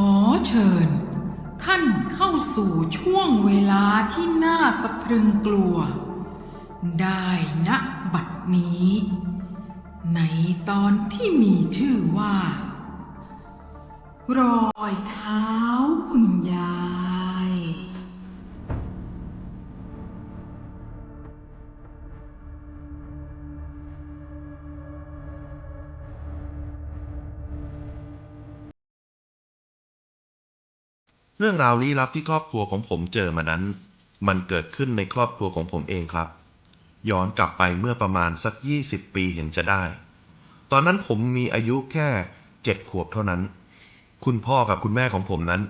อเชิญ ท่านเข้าสู่ช่วงเวลาที่น่าสะพรึงกลัว ได้ณบัดนี้ ในตอนที่มีชื่อว่า รอยเท้า รื่องราวลี้ลับที่ครอบครัวของผมเจอมานั้น มันเกิดขึ้นในครอบครัวของผมเองครับ ย้อนกลับไปเมื่อประมาณสัก 20 ปีเห็นจะได้ ตอนนั้นผมมีอายุแค่เจ็ดขวบเท่านั้น คุณพ่อกับคุณแม่ของผมนั้น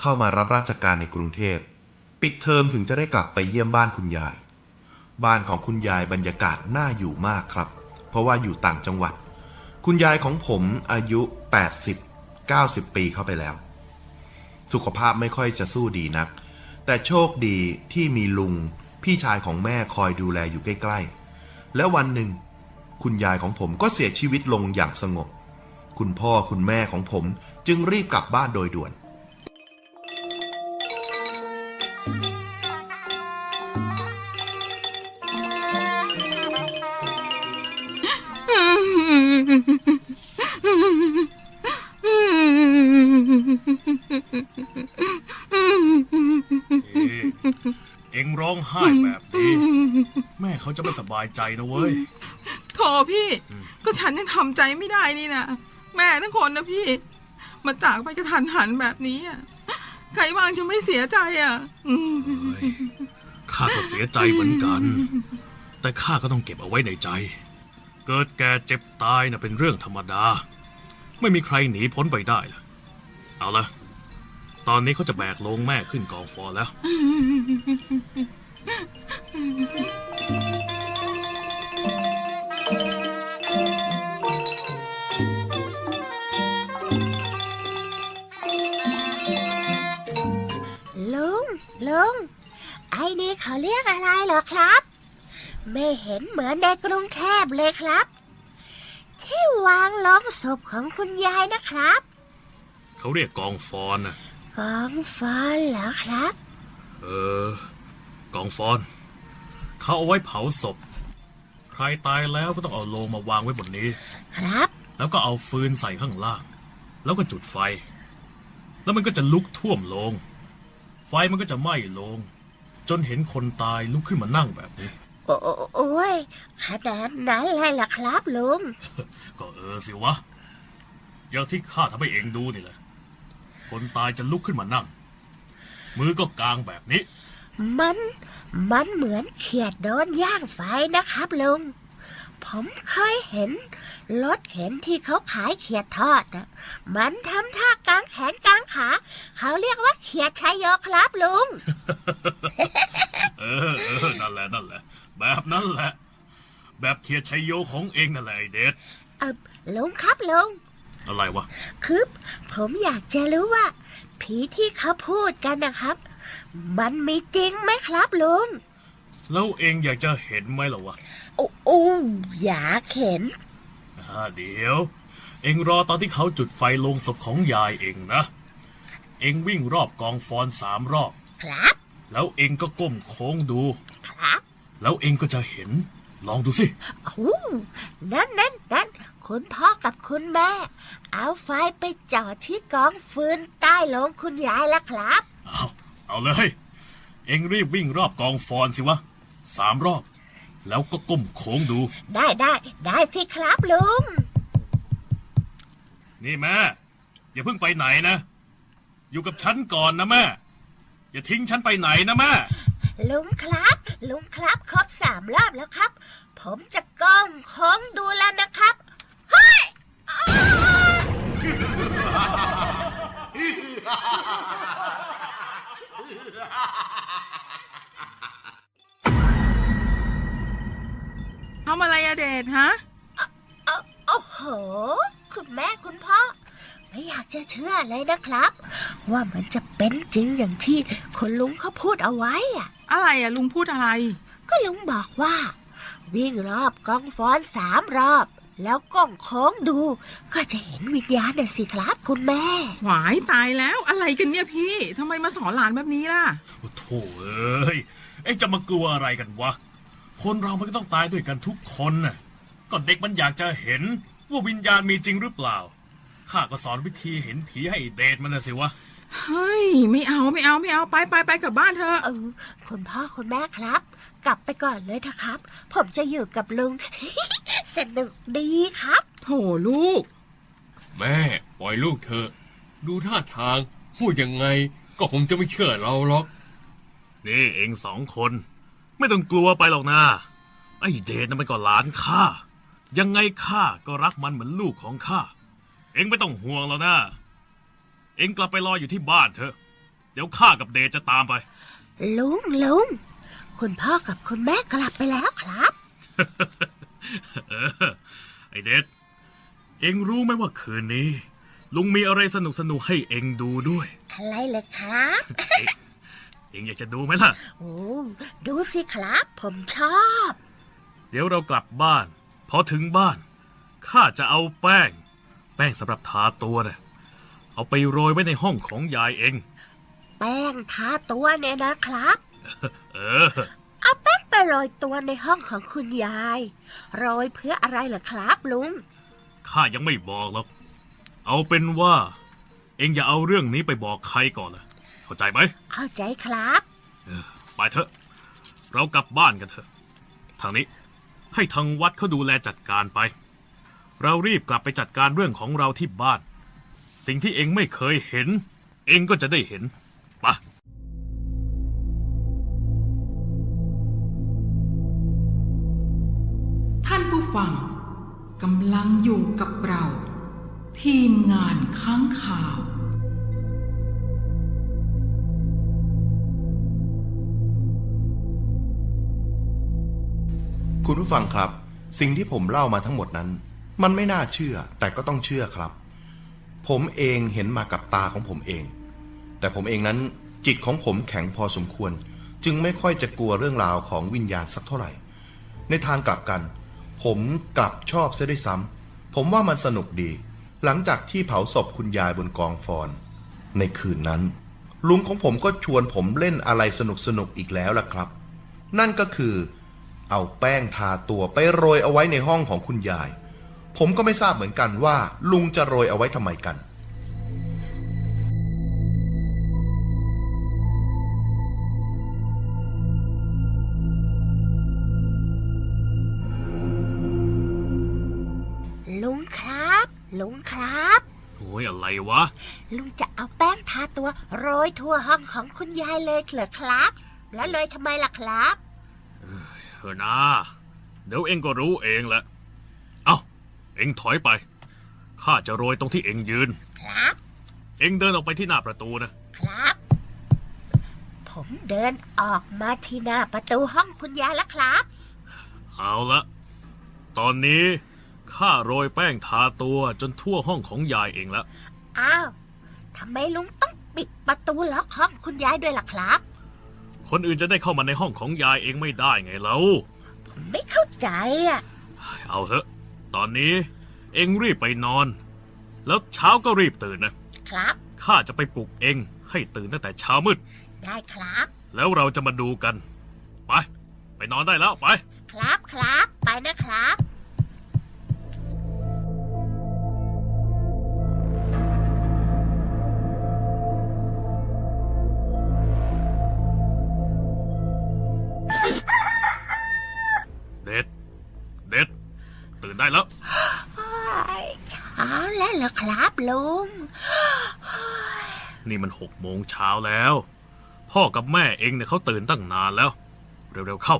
เข้ามารับราชการในกรุงเทพ ปิดเทอมถึงจะได้กลับไปเยี่ยมบ้านคุณยาย บ้านของคุณยายบรรยากาศน่าอยู่มากครับ เพราะว่าอยู่ต่างจังหวัด คุณยายของผมอายุ 80 90 ปีเข้าไปแล้ว สุขภาพไม่ค่อยจะสู้ดีนัก แต่โชคดีที่มีลุงพี่ชายของแม่คอยดูแลอยู่ใกล้ๆ และวันหนึ่ง คุณยายของผมก็เสียชีวิตลงอย่างสงบ คุณพ่อคุณแม่ของผมจึงรีบกลับบ้านโดยด่วน เอ๊ะเอ็งร้องไห้แบบนี้ แม่เขาจะไม่สบายใจนะเว้ย โถพี่ ก็ฉันยังทำใจไม่ได้นี่นะแม่ทั้งคนนะพี่ มาจากไปกระทันหันแบบนี้อะใครบ้างจะไม่เสียใจอะอืมเฮ้ยข้าก็เสียใจเหมือนกัน แต่ข้าก็ต้องเก็บเอาไว้ในใจ เกิดแก่เจ็บตายน่ะเป็นเรื่องธรรมดา ไม่มีใครหนีพ้นไปได้ล่ะ เอาละ ตอนนี้เขาจะแบกโลงแม่ขึ้นกองฟอนแล้ว ลุง ลุง ไอ้นี่เขาเรียกอะไรเหรอครับ ไม่เห็นเหมือนในกรุงเทพเลยครับ ที่วางลงศพของคุณยายนะครับ เขาเรียกกองฟอนนะ กองฟอนเหรอครับ เออ กองฟอน เขาเอาไว้เผาศพ ใครตายแล้วก็ต้องเอาโลงมาวางไว้บนนี้ ครับ แล้วก็เอาฟืนใส่ข้างล่าง แล้วก็จุดไฟ แล้วมันก็จะลุกท่วมโลง ไฟมันก็จะไหม้โลง จนเห็นคนตายลุกขึ้นมานั่งแบบนี้ โอ้โอ้โอ้ยขนาดนั้นเลยเหรอครับลุง ก็เออสิวะ อย่างที่ข้าทำให้เองดูนี่แหละ คนตายจะลุกขึ้นมานั่ง มือก็กางแบบนี้ มันมันเหมือนเขียดโดนย่างไฟนะครับลุง ผมเคยเห็น รถเข็นที่เขาขายเขียดทอดนะมันทำท่ากางแขนกางขา เขาเรียกว่าเขียดชัยโยครับลุง เออเออนั่นแหละนั่นแหละ แบบนั้นแหละ แบบเคียร์ชัยโยของเองนั่นแหละไอเดชเออลุงครับลุง อะไรวะ คือผมอยากจะรู้ว่า ผีที่เขาพูดกันนะครับ มันมีจริงไหมครับลุง แล้วเองอยากจะเห็นไหมล่ะวะ โอ้โอ้อยากเห็นอ่าเดี๋ยว เองรอตอนที่เขาจุดไฟลงศพของยายเองนะ เองวิ่งรอบกองฟอนสามรอบ ครับ แล้วเองก็ก้มโค้งดู ครับ แล้วเองก็จะเห็น ลองดูสิโอ้นั่นนั่นนั่น คุณพ่อกับคุณแม่ เอาไฟไปจอดที่กองฟืนใต้โลงคุณยายแล้วครับ เอาเอาเลย เองรีบวิ่งรอบกองฟอนสิวะสามรอบ แล้วก็ก้มโค้งดู ได้ได้ได้สิครับลุง นี่แม่ อย่าเพิ่งไปไหนนะ อยู่กับฉันก่อนนะแม่ อย่าทิ้งฉันไปไหนนะแม่ ลุงครับ ลุงครับครบสามรอบแล้วครับ ผมจะก้มโค้งดูแล้วนะครับเฮ้ย ทำอะไรอะเดชฮะโอ้โอ้โห คุณแม่คุณพ่อ ไม่อยากจะเชื่อเลยนะครับ ว่ามันจะเป็นจริงอย่างที่คุณลุงเขาพูดเอาไว้อะอะไรอะลุงพูดอะไร ก็ลุงบอกว่า วิ่งรอบกองฟอนสามรอบ แล้วก้องโค้งดู ก็จะเห็นวิญญาณน่ะสิครับ คุณแม่ หวายตายแล้วอะไรกันเนี่ยพี่ทำไมมาสอนหลานแบบนี้ล่ะ โอ้โถเอ้ยเอ็งจะมากลัวอะไรกันวะ คนเรามันก็ต้องตายด้วยกันทุกคนน่ะก็เด็กมันอยากจะเห็นว่าวิญญาณมีจริงหรือเปล่า ข้าก็สอนวิธีเห็นผีให้เดทมันนะสิวะ เฮ้ย ไม่เอาไม่เอาไม่เอาไปไปไปกลับบ้านเถอะเออคุณพ่อคุณแม่ครับ กลับไปก่อนเลยนะครับ ผมจะอยู่กับลุง สนุกดีครับ โถลูก แม่ปล่อยลูกเถอะดูท่าทาง พูดยังไงก็คงจะไม่เชื่อเราหรอก นี่เองสองคน ไม่ต้องกลัวไปหรอกนะไอ้เดชนั่นมันก็หลานข้ายังไงข้าก็รักมันเหมือนลูกของข้าเองไม่ต้องห่วงแล้วนะ เองกลับไปรออยู่ที่บ้านเถอะ เดี๋ยวข้ากับเดชจะตามไป ลุงลุงคุณพ่อกับคุณแม่กลับไปแล้วครับ เออไอเดชเองรู้ไหมว่าคืนนี้ ลุงมีอะไรสนุกสนุกๆให้เองดูด้วย อะไรเลยครับ เองอยากจะดูไหมล่ะ โอ้ดูสิครับ ผมชอบ เดี๋ยวเรากลับบ้าน พอถึงบ้านข้าจะเอาแป้ง แป้งสำหรับทาตัวนะ เอาไปโรยไว้ในห้องของยายเอง แป้งทาตัวเนี่ยนะครับ เออ เอาแป้งไปโรยตัวในห้องของคุณยาย โรยเพื่ออะไรเหรอครับลุง ข้ายังไม่บอกหรอก เอาเป็นว่า เองอย่าเอาเรื่องนี้ไปบอกใครก่อนล่ะ เข้าใจไหม เข้าใจครับ ไปเถอะ เรากลับบ้านกันเถอะ ทางนี้ให้ทางวัดเขาดูแลจัดการไป เรารีบกลับไปจัดการเรื่องของเราที่บ้าน สิ่งที่เองไม่เคยเห็น เองก็จะได้เห็นไปะท่านผู้ฟังกำลังอยู่กับเรา ทีมงานค้างข่าว คุณผู้ฟังครับ สิ่งที่ผมเล่ามาทั้งหมดนั้น มันไม่น่าเชื่อแต่ก็ต้องเชื่อครับ ผมเองเห็นมากับตาของผมเอง แต่ผมเองนั้นจิตของผมแข็งพอสมควร จึงไม่ค่อยจะกลัวเรื่องราวของวิญญาณสักเท่าไหร่ ในทางกลับกัน ผมกลับชอบเสียด้วยซ้ำผมว่ามันสนุกดี หลังจากที่เผาศพคุณยายบนกองฟอน ในคืนนั้น ลุงของผมก็ชวนผมเล่นอะไรสนุกสนุกๆอีกแล้วล่ะครับ นั่นก็คือ เอาแป้งทาตัวไปโรยเอาไว้ในห้องของคุณยาย ผมก็ไม่ทราบเหมือนกันว่า ลุงจะโรยเอาไว้ทำไมกัน ลุงครับ ลุงครับ โอ้ยอะไรวะ ลุงจะเอาแป้งทาตัวโรยทั่วห้องของคุณยายเลยเหรอครับ แล้วเลยทำไมล่ะครับ เออนะเดี๋ยวเองก็รู้เองแหละเอา้า เองถอยไป ข้าจะโรยตรงที่เองยืน ครับ เองเดินออกไปที่หน้าประตูนะ ครับ ผมเดินออกมาที่หน้าประตูห้องคุณยายแล้วครับ เอาละ ตอนนี้ข้าโรยแป้งทาตัวจนทั่วห้องของยายเองแล้วอ้าวทำไมลุงต้องปิดประตูล็อกห้องคุณยายด้วยล่ะครับ คนอื่นจะได้เข้ามาในห้องของยายเองไม่ได้ไงแล้วผมไม่เข้าใจอะ เอาเถอะ ตอนนี้เองรีบไปนอน แล้วเช้าก็รีบตื่นนะ ครับ ข้าจะไปปลุกเองให้ตื่นตั้งแต่เช้ามืด ได้ครับ แล้วเราจะมาดูกัน ไป ไปนอนได้แล้วไป ครับครับ ไปนะครับ นได้แล้วเช้าแล้วเหรอครับลุง นี่มันหกโมงเช้าแล้ว พ่อกับแม่เองเนี่ยเขาตื่นตั้งนานแล้ว เร็วๆเข้า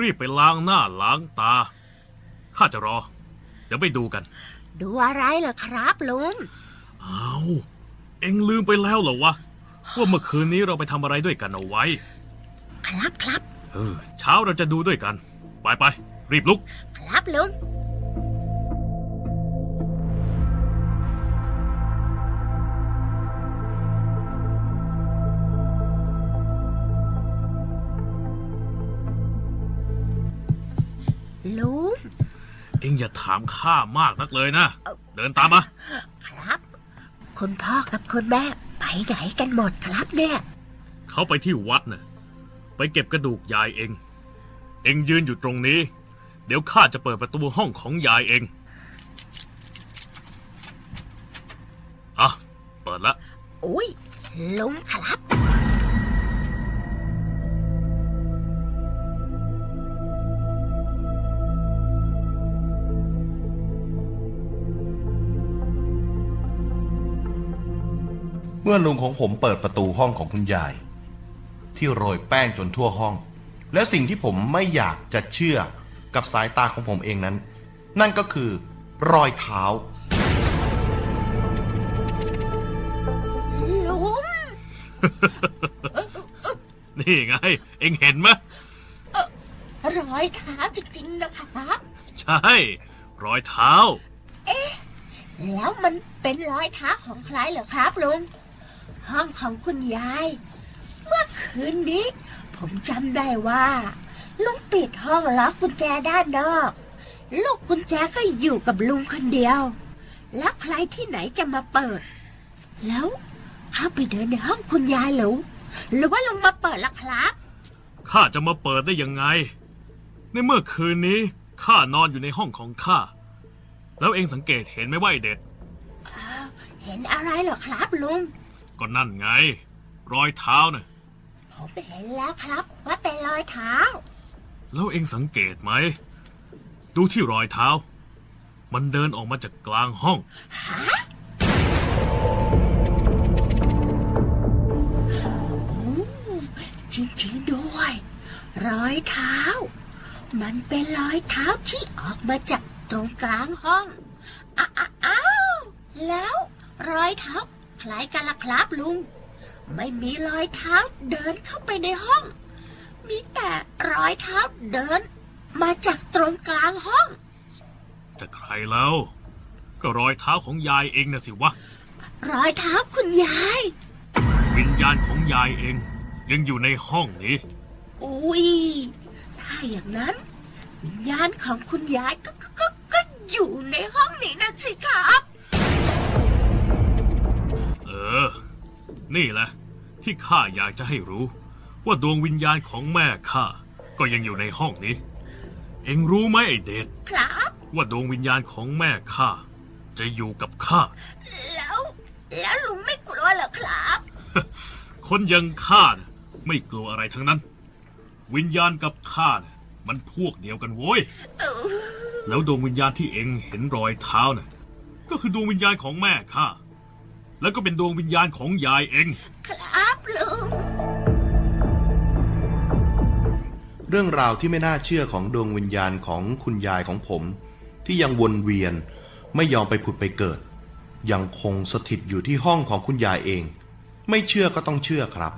รีบไปล้างหน้าล้างตา ข้าจะรอ เดี๋ยวไปดูกัน ดูอะไรเหรอครับลุงอ้าวเอ็งลืมไปแล้วเหรอวะว่าเมื่อคืนนี้เราไปทำอะไรด้วยกันเอาไว้ ครับครับเออเช้าเราจะดูด้วยกัน ไปไปๆรีบลุก ครับลุง ลุง เองอย่าถามข้ามากนักเลยนะ เดินตามมา ครับ คุณพ่อกับคุณแม่ไปไหนกันหมดครับเนี่ย เขาไปที่วัดน่ะไปเก็บกระดูกยายเอง เองยืนอยู่ตรงนี้ เดี๋ยวข้าจะเปิดประตูห้องของยายเองอะ เปิดละ อุ้ยลุงครับ เมื่อลุงของผมเปิดประตูห้องของคุณยาย ที่โรยแป้งจนทั่วห้อง แล้วสิ่งที่ผมไม่อยากจะเชื่อกับสายตาของผมเองนั้น นั่นก็คือ รอยเท้าลุงนี่ไง เองเห็นไหมรอยเท้าจริงๆนะครับใช่ รอยเท้าแล้วมันเป็นรอยเท้าของใครเหรอครับลุง ห้องของคุณยาย เมื่อคืนนี้ ผมจำได้ว่า ลุงปิดห้องล็อกกุญแจด้านนอก ลูกกุญแจก็อยู่กับลุงคนเดียว แล้วใครที่ไหนจะมาเปิด แล้วเข้าไปเดินในห้องคุณยายหรือหรือว่าลุงมาเปิดล่ะครับข้าจะมาเปิดได้ยังไง ในเมื่อคืนนี้ข้านอนอยู่ในห้องของข้า แล้วเองสังเกตเห็นไหมว่าไอ้เด็ดเห็นอะไรเหรอครับลุง ก็นั่นไง รอยเท้าน่ะผมเห็นแล้วครับว่าเป็นรอยเท้า แล้วเองสังเกตไหม ดูที่รอยเท้า มันเดินออกมาจากกลางห้องจริงๆด้วย รอยเท้า มันเป็นรอยเท้าที่ออกมาจากตรงกลางห้องอ้าอ้าอ้าวแล้วรอยเท้า คล้ายกันละครับลุง ไม่มีรอยเท้าเดินเข้าไปในห้อง มีแต่รอยเท้าเดิน มาจากตรงกลางห้อง จะใครแล้ว ก็รอยเท้าของยายเองนะสิวะ รอยเท้าคุณยาย วิญญาณของยายเอง ยังอยู่ในห้องนี้ อุ้ย ถ้าอย่างนั้น วิญญาณของคุณยายก็ก็ก็ก็อยู่ในห้องนี้นะสิครับเออนี่แหละ ที่ข้าอยากจะให้รู้ ว่าดวงวิญญาณของแม่ข้าก็ยังอยู่ในห้องนี้ เอ็งรู้ไหมไอเด็ดครับ ว่าดวงวิญญาณของแม่ข้าจะอยู่กับข้า แล้ว แล้วลุงไม่กลัวเหรอครับ คนอยังข้าน่ะไม่กลัวอะไรทั้งนั้น วิญญาณกับข้าน่ะมันพวกเดียวกันโว้ย เออแล้วดวงวิญญาณที่เอ็งเห็นรอยเท้าน่ะก็คือดวงวิญญาณของแม่ข้า แล้วก็เป็นดวงวิญญาณของยายเอง ครับลุง เรื่องราวที่ไม่น่าเชื่อของดวงวิญญาณของคุณยายของผม ที่ยังวนเวียนไม่ยอมไปผุดไปเกิด ยังคงสถิตอยู่ที่ห้องของคุณยายเอง ไม่เชื่อก็ต้องเชื่อครับ